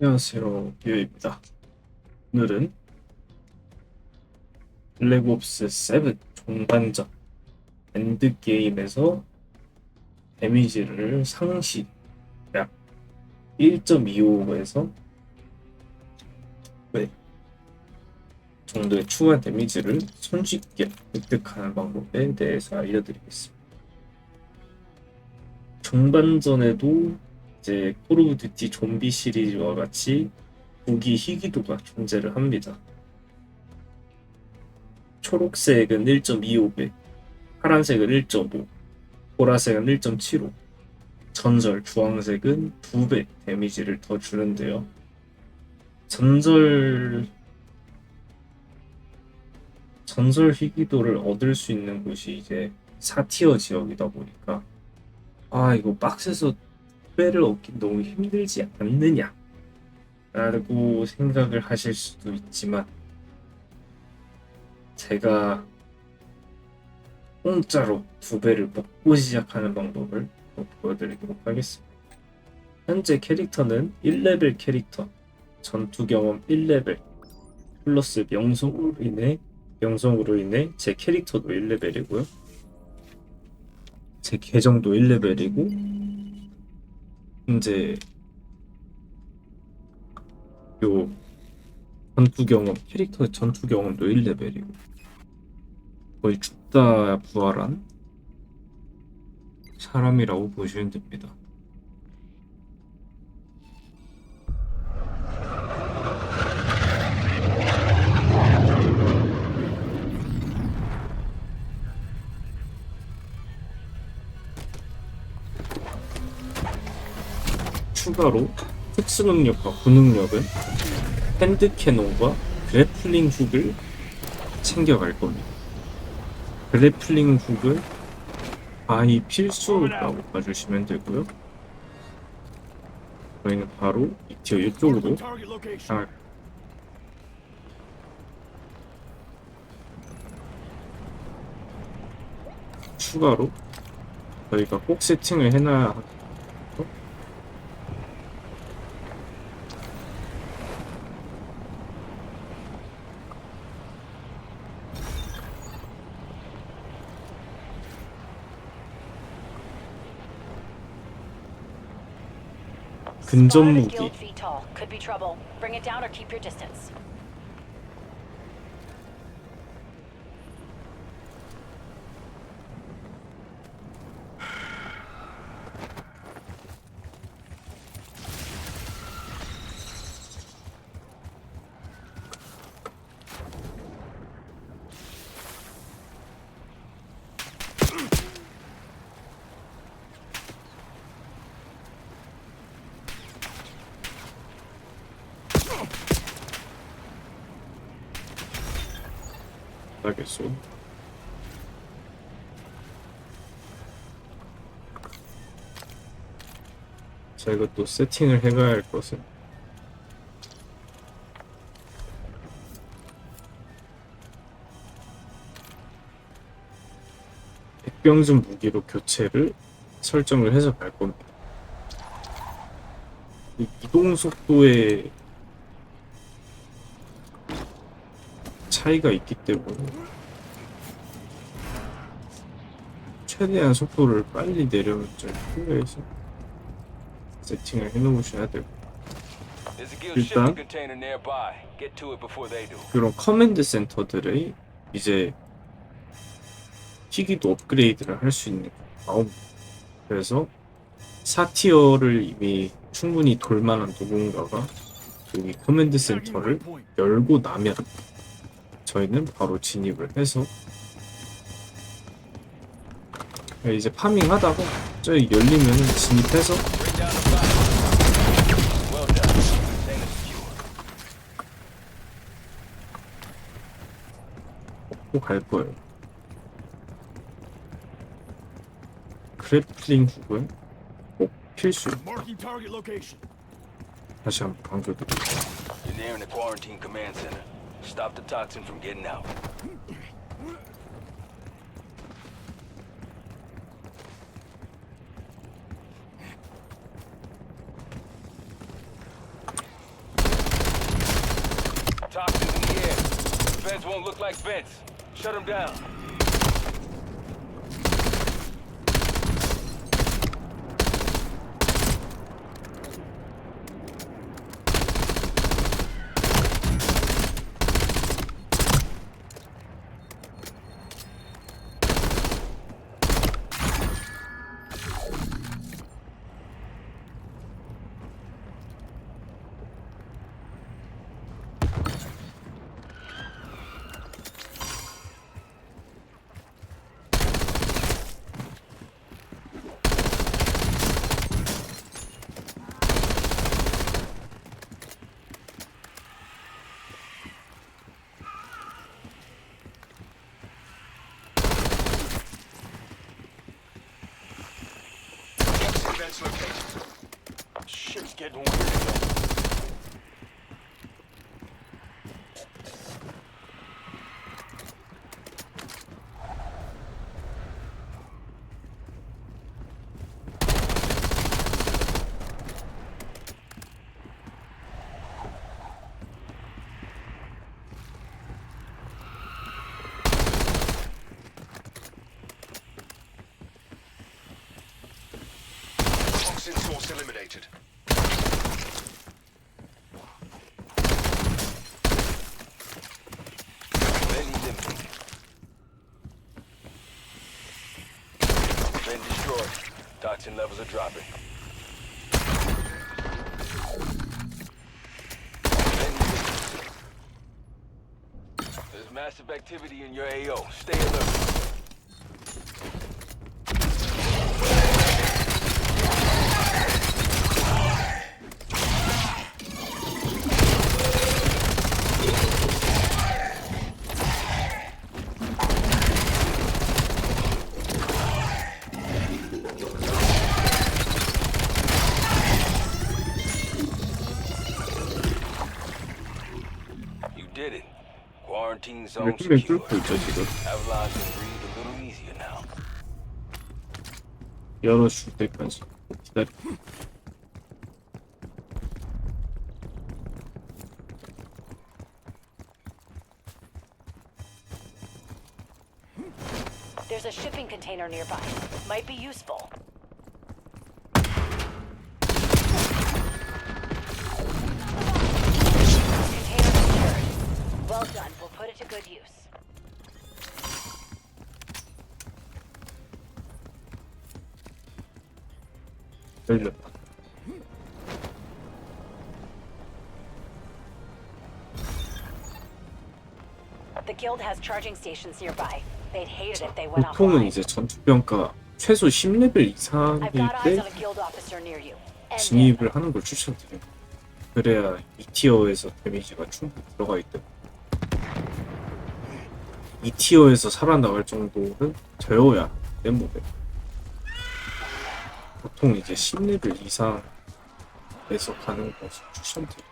안녕하세요, 비오입니다. 오늘은 블랙옵스 7 종반전 엔드게임에서 데미지를 상시 약 1.25에서 네 정도의 추가 데미지를 손쉽게 획득하는 방법에 대해서 알려드리겠습니다. 종반전에도 이제 콜 오브 듀티 좀비 시리즈와 같이 무기 희귀도가 존재를 합니다. 초록색은 1.25배, 파란색은 1.5, 보라색은 1.75, 전설 주황색은 2배 데미지를 더 주는데요. 전설 전설 희귀도를 얻을 수 있는 곳이 이제 4티어 지역이다 보니까 아 이거 박스에서 배를 얻기 너무 힘들지 않느냐 라고 생각을 하실 수도 있지만 제가 공짜로 두 배를 먹고 시작하는 방법을 또 보여드리도록 하겠습니다. 현재 캐릭터는 1레벨 캐릭터, 전투 경험 1레벨, 플러스 명성으로 인해 명성으로 인해 제 캐릭터도 1레벨이고요. 제 계정도 1레벨이고 이제 요 전투 경험 캐릭터 전투 경험도 1레벨이고 거의 죽다 부활한 사람이라고 보시면 됩니다. 추가로 특수 능력과 구능력은 핸드 캐논과 그래플링 훅을 챙겨갈 겁니다. 그래플링 훅은 아이 필수라고 봐주시면 되고요. 저희는 바로 이 티어 이쪽으로 향할 추가로 저희가 꼭 세팅을 해놔야 근접 Spotted a 무기 알겠어. 제가 또 세팅을 해가야 할 것은 백병준 무기로 교체를 설정을 해서 갈 겁니다. 이 이동 속도에 차이가 있기 때문에 최대한 속도를 빨리 내려줄 필요해서 세팅을 해놓으셔야 되고 일단. 그런 커맨드 센터들의 이제 희귀도 업그레이드를 할 수 있는 마음. 그래서 4티어를 이미 충분히 돌만한 누군가가 여기 커맨드 센터를 열고 나면 저희는 바로 진입을 해서 이제 파밍 하다가 저기 열리면은 진입해서. 먹고 갈 거예요. 그래플링 훅은 꼭 필수. 다시 한번 강조드립니다. Stop the toxin from getting out. Toxins in the air. Vents won't look like vents. Shut them down. Shoot's getting warm. Levels are dropping. There's massive activity in your AO. Stay alert. Quarantine zone 근데 힐맨 secure. 뚫고 있죠 지금 Avalanche can breathe a little easier now. 열어줄 때까지 기다려 There's a shipping container nearby. Might be useful. Well done. We'll put it to good use. 열렸다 The guild has charging stations nearby. They'd hate it if they went 보통은 offline. 이제 전투병가 최소 10레벨 이상일 I've got eyes 때 on a guild officer near you. End it. 진입을 하는 걸 추천드려요 그래야 2티어에서 데미지가 충분히 들어가기 때문에 2티어에서 살아나갈 정도는 되어야 때문에 보통 이제 10레벨 이상에서 가는 것을 Hostile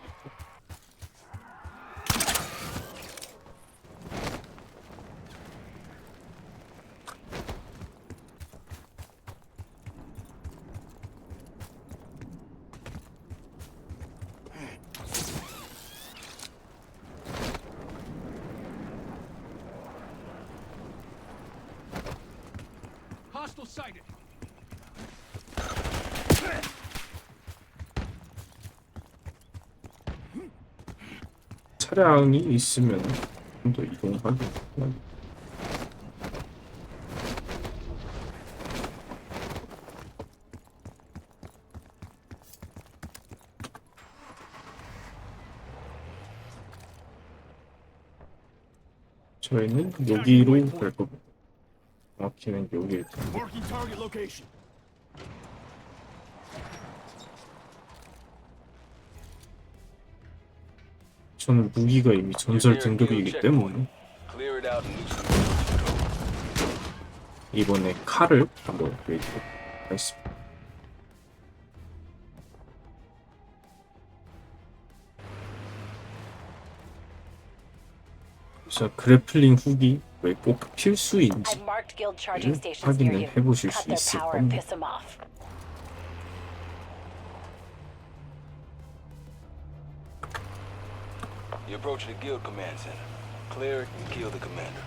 sighted. 차량이 있으면 좀더 이동하기 편하게 저희는 여기로 갈 겁니다. 텐데 Marking target location. 저는 무기가 이미 전설 등급이기 때문에 Clear it out and loosen the 이번에 칼을 한번 보여드리도록 하겠습니다. 그래서 그래플링 훅이 왜 꼭 필수인지 I've marked guild charging 를 stations near 확인을 you. 해보실 수 있을 겁니다. piss them off. You're approaching the guild command center. Clear and kill the commander.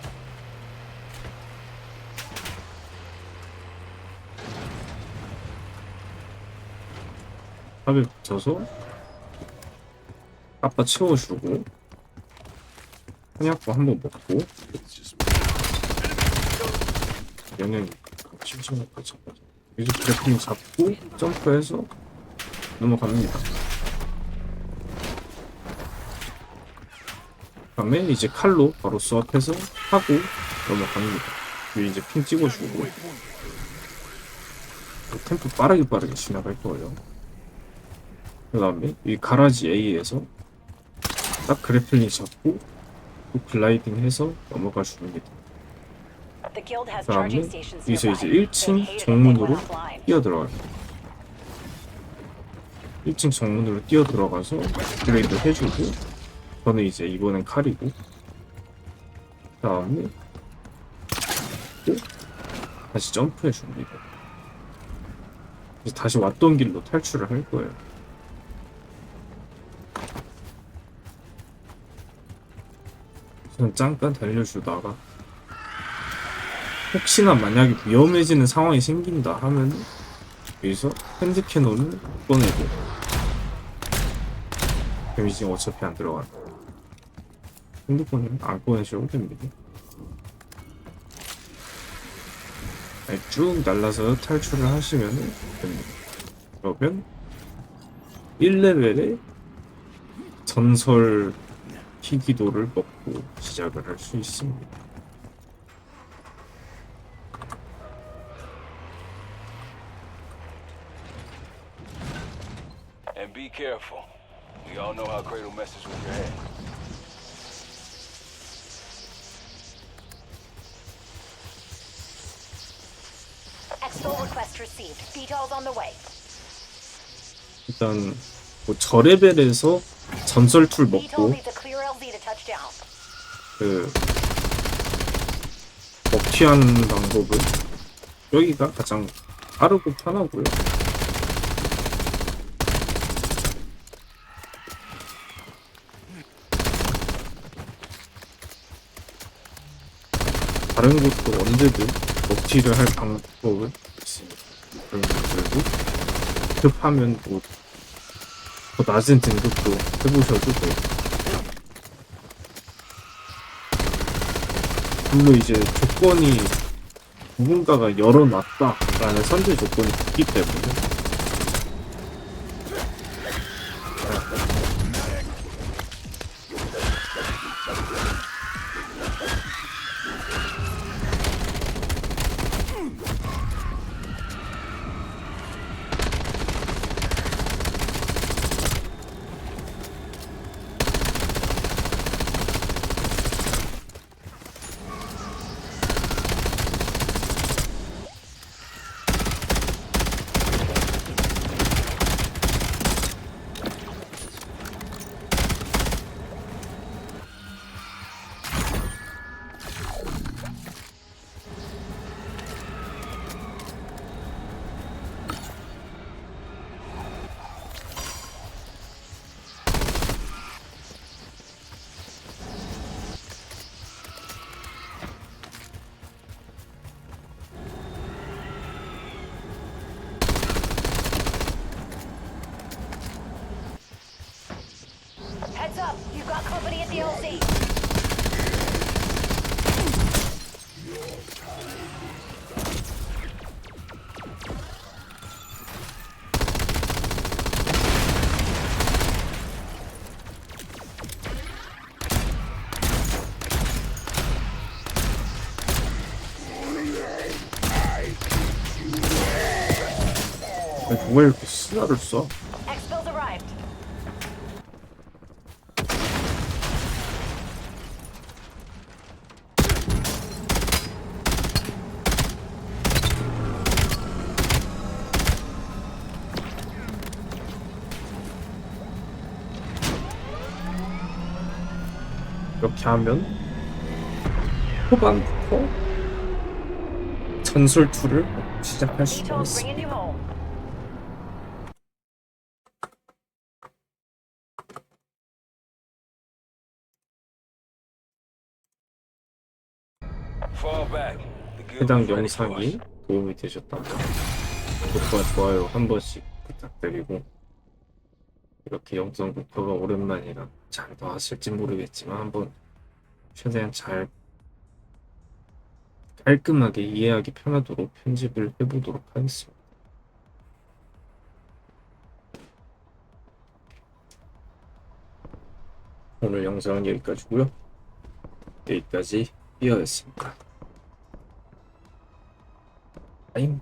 탑에 붙여서 아빠 채워주고 한약도 한번 먹고 영양 심심하죠 이제 그래프링 잡고 점프해서 넘어갑니다. 다음에 이제 칼로 바로 수압해서 하고 넘어갑니다. 위에 이제 핀 찍어주고. 템포 빠르게 빠르게 지나갈 거예요. 그 다음에 이 가라지 A에서 딱 그래플링 잡고 또 글라이딩 해서 넘어가 줍니다. Has 다음에 여기서. 이제 They'd 1층 hate it if they 정문으로 went offline. 뛰어 들어가요. 1층 정문으로 뛰어 들어가서 그레이드 해주고 저는 이제 이번엔 칼이고 그 다음에 또 다시 점프해 줍니다. 이제 다시 왔던 길로 탈출을 할 거예요. 우선 잠깐 달려주다가 혹시나 만약에 위험해지는 상황이 생긴다 하면 여기서 핸드 캐논을 꺼내고 데미지는 어차피 안 들어가요 핸드폰은 안 꺼내셔도 됩니다. 쭉 날라서 탈출을 하시면 됩니다. 그러면 1레벨의 전설 희귀도를 먹고 시작을 할 수 있습니다 And be careful. We all know how Cradle messes with your head. Exfil request received. Details on the way. 일단 뭐 저레벨에서 전설 툴 Detail 먹고 needs a clear LZ to touch down. 그 먹튀하는 방법은 여기가 가장 빠르고 편하고요. 다른 곳도 언제든 먹튀를 할 방법은 있습니다. 그리고 급하면 뭐 더 낮은 등급도 해보셔도 돼요. 물론 이제 조건이 누군가가 열어놨다라는 선제 조건이 있기 때문에 누가 이렇게 스나를 써? Exfil's arrived. 이렇게 하면 후반부터 전설 툴을 시작할 수가 Details 있습니다. bringing you home. 해당 영상이. 도움이 되셨다면 구독과 좋아요 한 번씩 부탁드리고 이렇게 영상 녹화가 오랜만이라 잘 나왔을지 모르겠지만 한번 최대한 잘 깔끔하게 이해하기 편하도록 편집을 해보도록 하겠습니다. 오늘 영상은 여기까지고요. 여기까지 이어였습니다. Aí